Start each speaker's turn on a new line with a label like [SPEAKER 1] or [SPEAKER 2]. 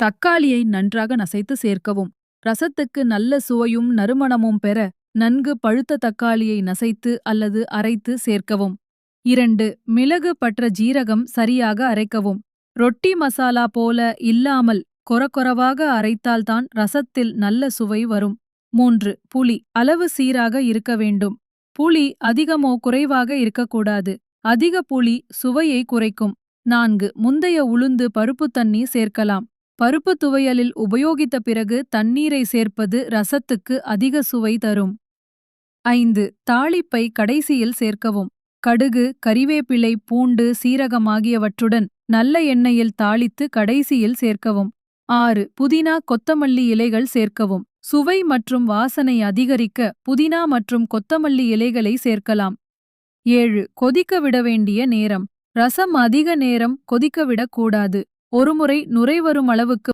[SPEAKER 1] தக்காளியை நன்றாக நசைத்து சேர்க்கவும். ரசத்துக்கு நல்ல சுவையும் நறுமணமும் பெற நன்கு பழுத்த தக்காளியை நசைத்து அல்லது அரைத்து சேர்க்கவும். இரண்டு மிளகு பற்ற ஜீரகம் சரியாக அரைக்கவும். ரொட்டி மசாலா போல இல்லாமல் கொரகொரவாக அரைத்தால்தான் ரசத்தில் நல்ல சுவை வரும். மூன்று புளி அளவு சீராக இருக்க வேண்டும். புளி அதிகமோ குறைவாக இருக்கக்கூடாது. அதிக புளி சுவையை குறைக்கும். நான்கு முந்தைய உளுந்து பருப்பு தண்ணி சேர்க்கலாம். பருப்பு துவையலில் உபயோகித்த பிறகு தண்ணீரை சேர்ப்பது ரசத்துக்கு அதிக சுவை தரும். ஐந்து தாளிப்பை கடைசியில் சேர்க்கவும். கடுகு கறிவேப்பிலை பூண்டு சீரகம் ஆகியவற்றுடன் நல்ல எண்ணெயில் தாளித்து கடைசியில் சேர்க்கவும். ஆறு புதினா கொத்தமல்லி இலைகள் சேர்க்கவும். சுவை மற்றும் வாசனை அதிகரிக்க புதினா மற்றும் கொத்தமல்லி இலைகளை சேர்க்கலாம். ஏழு கொதிக்க விட வேண்டிய நேரம். ரசம் அதிக நேரம் கொதிக்க விடக்கூடாது. ஒருமுறை நுரை வரும் அளவுக்கு